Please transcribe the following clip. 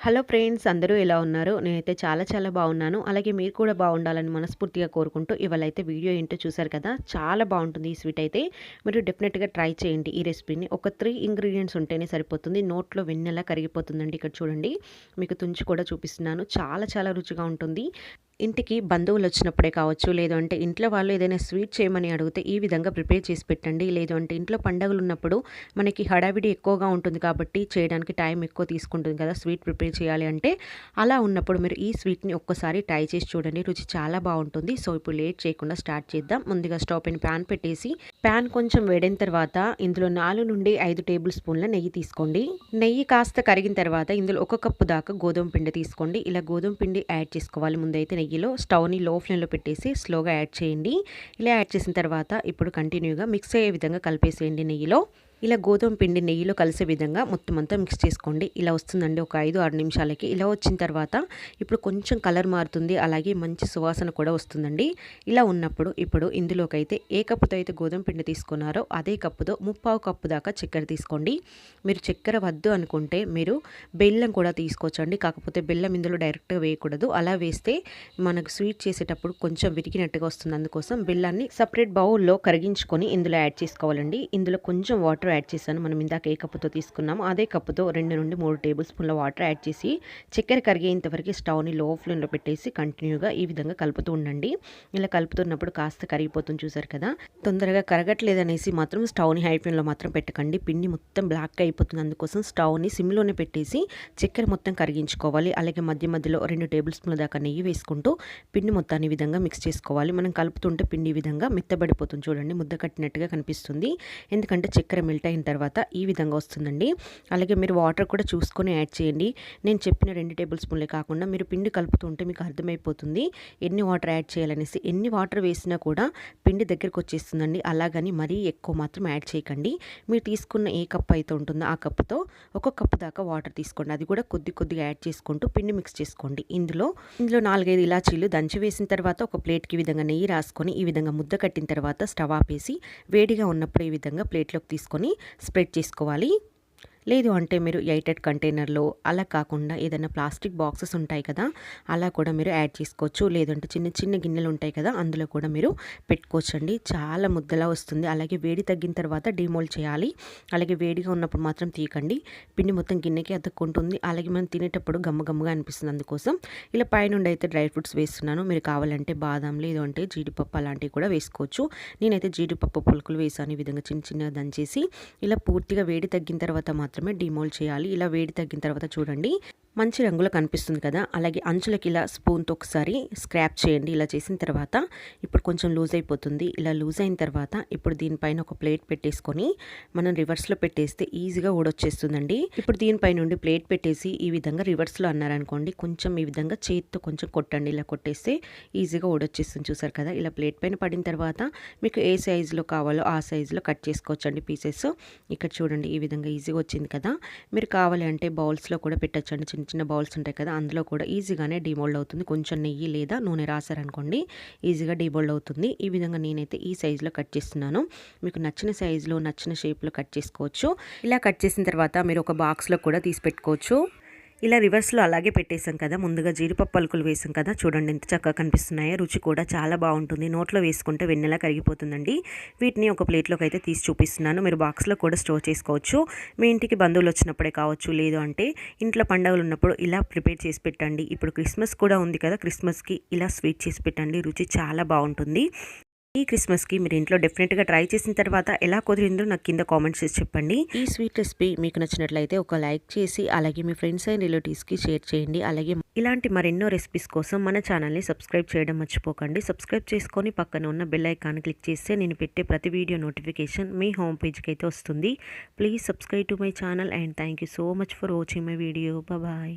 Hello friends అందరూ ఎలా ఉన్నారు? నేనైతే చాలా చాలా బాగున్నాను. అలాగే మీరు కూడా బాగుండాలని మనస్ఫూర్తిగా కోరుకుంటూ ఇవాళ అయితే వీడియో ఏంటో చూసారు కదా? చాలా బాగుంటుంది ఈ స్వీట్ అయితే. మీరు డెఫినెట్గా ట్రై చేయండి ఈ రెసిపీని. ఒక త్రీ ఇంగ్రీడియంట్స్ ఉంటేనే సరిపోతుంది. నోట్లో వెన్నెలా కరిగిపోతుందండి ఇక్కడ చూడండి. మీకు తుంచి కూడా చూపిస్తున్నాను. చాలా చాలా రుచిగా ఉంటుంది. ఇంటికి బంధువులు వచ్చినప్పుడే కావచ్చు లేదు అంటే ఇంట్లో వాళ్ళు ఏదైనా స్వీట్ చేయమని అడిగితే ఈ విధంగా ప్రిపేర్ చేసి పెట్టండి. లేదు అంటే ఇంట్లో పండగలు ఉన్నప్పుడు మనకి హడావిడి ఎక్కువగా ఉంటుంది కాబట్టి చేయడానికి టైం ఎక్కువ తీసుకుంటుంది కదా స్వీట్ ప్రిపేర్ చేయాలి అంటే. అలా ఉన్నప్పుడు మీరు ఈ స్వీట్ని ఒక్కసారి ట్రై చేసి చూడండి రుచి చాలా బాగుంటుంది. సో ఇప్పుడు లేట్ చేయకుండా స్టార్ట్ చేద్దాం. ముందుగా స్టవ్ పైన ప్యాన్ పెట్టేసి ప్యాన్ కొంచెం వేడిన తర్వాత ఇందులో నాలుగు నుండి ఐదు టేబుల్ స్పూన్ల నెయ్యి తీసుకోండి. నెయ్యి కాస్త కరిగిన తర్వాత ఇందులో ఒక కప్పు దాకా గోధుమ పిండి తీసుకోండి. ఇలా గోధుమ పిండి యాడ్ చేసుకోవాలి. ముందైతే నెయ్యి నెయ్యిలో స్టవ్ని లో ఫ్లేమ్లో పెట్టేసి స్లోగా యాడ్ చేయండి. ఇలా యాడ్ చేసిన తర్వాత ఇప్పుడు కంటిన్యూగా మిక్స్ అయ్యే విధంగా కలిపేసేయండి నెయ్యిలో. ఇలా గోధుమ పిండి నెయ్యిలో కలిసే విధంగా మొత్తం అంతా మిక్స్ చేసుకోండి. ఇలా వస్తుందండి ఒక ఐదు ఆరు నిమిషాలకి. ఇలా వచ్చిన తర్వాత ఇప్పుడు కొంచెం కలర్ మారుతుంది. అలాగే మంచి సువాసన కూడా వస్తుందండి. ఇలా ఉన్నప్పుడు ఇప్పుడు ఇందులోకైతే ఏ కప్పుతో అయితే గోధుమ పిండి తీసుకున్నారో అదే కప్పుతో ముప్పావు కప్పు దాకా చక్కెర తీసుకోండి. మీరు చక్కెర వద్దు అనుకుంటే మీరు బెల్లం కూడా తీసుకోవచ్చండి. కాకపోతే బెల్లం ఇందులో డైరెక్ట్గా వేయకూడదు. అలా వేస్తే మనకు స్వీట్ చేసేటప్పుడు కొంచెం విరిగినట్టుగా వస్తుంది. అందుకోసం బెల్లాన్ని సపరేట్ బౌల్లో కరిగించుకొని ఇందులో యాడ్ చేసుకోవాలండి. ఇందులో కొంచెం వాటర్ వాటర్ యాడ్ చేశాను. మనం ఇందాక ఏ కప్పుతో తీసుకున్నాము అదే కప్పుతో రెండు నుండి మూడు టేబుల్ స్పూన్ల వాటర్ యాడ్ చేసి చక్కెర కరిగేంతవరకు స్టవ్ని లో ఫ్లేమ్లో పెట్టేసి కంటిన్యూగా ఈ విధంగా కలుపుతూ ఉండండి. ఇలా కలుపుతున్నప్పుడు కాస్త కరిగిపోతుంది చూసారు కదా. తొందరగా కరగట్లేదనేసి మాత్రం స్టవ్ని హై ఫ్లేమ్లో మాత్రం పెట్టకండి. పిండి మొత్తం బ్లాక్గా అయిపోతుంది. అందుకోసం స్టవ్ని సిమ్లోనే పెట్టేసి చక్కెర మొత్తం కరిగించుకోవాలి. అలాగే మధ్య మధ్యలో రెండు టేబుల్ స్పూన్ల దాకా నెయ్యి వేసుకుంటూ పిండి మొత్తాన్ని విధంగా మిక్స్ చేసుకోవాలి. మనం కలుపుతుంటే పిండి విధంగా మెత్తబడిపోతుంది చూడండి. ముద్ద కట్టినట్టుగా కనిపిస్తుంది. ఎందుకంటే చక్కెర మెల్ట్ అయిన తర్వాత ఈ విధంగా వస్తుందండి. అలాగే మీరు వాటర్ కూడా చూసుకొని యాడ్ చేయండి. నేను చెప్పిన రెండు టేబుల్ స్పూన్లే కాకుండా మీరు పిండి కలుపుతుంటే మీకు అర్థమైపోతుంది ఎన్ని వాటర్ యాడ్ చేయాలనేసి. ఎన్ని వాటర్ వేసినా కూడా పిండి దగ్గరకు వచ్చేస్తుందండి. అలాగని మరీ ఎక్కువ మాత్రం యాడ్ చేయకండి. మీరు తీసుకున్న ఏ కప్ అయితే ఉంటుందో ఆ కప్పుతో ఒక కప్పు దాకా వాటర్ తీసుకోండి. అది కూడా కొద్ది కొద్దిగా యాడ్ చేసుకుంటూ పిండి మిక్స్ చేసుకోండి. ఇందులో ఇందులో నాలుగైదు ఇలాచీలు దంచి వేసిన తర్వాత ఒక ప్లేట్కి ఈ విధంగా నెయ్యి రాసుకొని ఈ విధంగా ముద్ద కట్టిన తర్వాత స్టవ్ ఆపేసి వేడిగా ఉన్నప్పుడు ఈ విధంగా ప్లేట్లోకి తీసుకొని స్ప్రెడ్ చేసుకోవాలి. లేదు అంటే మీరు ఎయిటెడ్ కంటైనర్లో అలా కాకుండా ఏదైనా ప్లాస్టిక్ బాక్సెస్ ఉంటాయి కదా అలా కూడా మీరు యాడ్ చేసుకోవచ్చు. లేదంటే చిన్న చిన్న గిన్నెలు ఉంటాయి కదా అందులో కూడా మీరు పెట్టుకోవచ్చు అండి చాలా ముద్దలా వస్తుంది. అలాగే వేడి తగ్గిన తర్వాత డిమోల్డ్ చేయాలి. అలాగే వేడిగా ఉన్నప్పుడు మాత్రం తీయకండి. పిండి మొత్తం గిన్నెకి అతుక్కుంటుంది. అలాగే మనం తినేటప్పుడు గమ్మ గమ్మగా అనిపిస్తుంది అందుకోసం. ఇలా పైనుండి అయితే డ్రై ఫ్రూట్స్ వేస్తున్నాను. మీరు కావాలంటే బాదం లేదు అంటే జీడిపప్పు అలాంటివి కూడా వేసుకోవచ్చు. నేనైతే జీడిపప్పు పులుకులు వేసాను. ఈ విధంగా చిన్న చిన్నగా దంచేసి ఇలా పూర్తిగా వేడి తగ్గిన తర్వాత మాత్రం మాత్రమే డిమోల్డ్ చేయాలి. ఇలా వేడి తగ్గిన తర్వాత చూడండి. మంచి రంగులో కనిపిస్తుంది కదా. అలాగే అంచులకి ఇలా స్పూన్తో ఒకసారి స్క్రాప్ చేయండి. ఇలా చేసిన తర్వాత ఇప్పుడు కొంచెం లూజ్ అయిపోతుంది. ఇలా లూజ్ అయిన తర్వాత ఇప్పుడు దీనిపైన ఒక ప్లేట్ పెట్టేసుకొని మనం రివర్స్లో పెట్టేస్తే ఈజీగా ఊడొచ్చేస్తుందండి. ఇప్పుడు దీనిపై నుండి ప్లేట్ పెట్టేసి ఈ విధంగా రివర్స్లో అన్నారనుకోండి కొంచెం ఈ విధంగా చేతితో కొంచెం కొట్టండి. ఇలా కొట్టేస్తే ఈజీగా ఊడొచ్చేస్తుంది. చూసారు కదా ఇలా ప్లేట్ పైన పడిన తర్వాత మీకు ఏ సైజులో కావాలో ఆ సైజులో కట్ చేసుకోవచ్చండి పీసెస్. ఇక్కడ చూడండి ఈ విధంగా ఈజీగా వచ్చింది కదా. మీరు కావాలి అంటే బౌల్స్లో కూడా పెట్టచ్చండి. చిన్న చిన్న బౌల్స్ ఉంటాయి కదా అందులో కూడా ఈజీగానే డిమోల్డ్ అవుతుంది. కొంచెం నెయ్యి లేదా నూనె రాశారనుకోండి ఈజీగా డిమోల్డ్ అవుతుంది. ఈ విధంగా నేనైతే ఈ సైజులో కట్ చేస్తున్నాను. మీకు నచ్చిన సైజులో నచ్చిన షేప్లో కట్ చేసుకోవచ్చు. ఇలా కట్ చేసిన తర్వాత మీరు ఒక బాక్స్లో కూడా తీసి పెట్టుకోవచ్చు. ఇలా రివర్స్లో అలాగే పెట్టేశాం కదా ముందుగా జీడిపప్పు పలుకులు వేసాం కదా చూడండి ఎంత చక్కగా కనిపిస్తున్నాయో రుచి కూడా చాలా బాగుంటుంది. నోట్లో వేసుకుంటే వెన్నెలా కరిగిపోతుందండి. వీటిని ఒక ప్లేట్లోకి అయితే తీసి చూపిస్తున్నాను. మీరు బాక్స్లో కూడా స్టోర్ చేసుకోవచ్చు. మీ ఇంటికి బంధువులు వచ్చినప్పుడే కావచ్చు లేదు అంటే ఇంట్లో పండుగలు ఉన్నప్పుడు ఇలా ప్రిపేర్ చేసి పెట్టండి. ఇప్పుడు క్రిస్మస్ కూడా ఉంది కదా క్రిస్మస్కి ఇలా స్వీట్ చేసి పెట్టండి. రుచి చాలా బాగుంటుంది. ఈ క్రిస్మస్కి మీరు ఇంట్లో డెఫినెట్గా ట్రై చేసిన తర్వాత ఎలా కుదిరిందో నాకు కింద కామెంట్స్ చేసి చెప్పండి. ఈ స్వీట్ రెసిపీ మీకు నచ్చినట్లయితే ఒక లైక్ చేసి అలాగే మీ ఫ్రెండ్స్ అండ్ రిలేటివ్స్కి షేర్ చేయండి. అలాగే ఇలాంటి మరెన్నో రెసిపీస్ కోసం మన ఛానల్ని సబ్స్క్రైబ్ చేయడం మర్చిపోకండి. సబ్స్క్రైబ్ చేసుకొని పక్కన ఉన్న బెల్ ఐకాన్ క్లిక్ చేస్తే నేను పెట్టే ప్రతి వీడియో నోటిఫికేషన్ మీ హోమ్ పేజ్కి అయితే వస్తుంది. Please subscribe to my channel and thank so much for watching my video. Bye.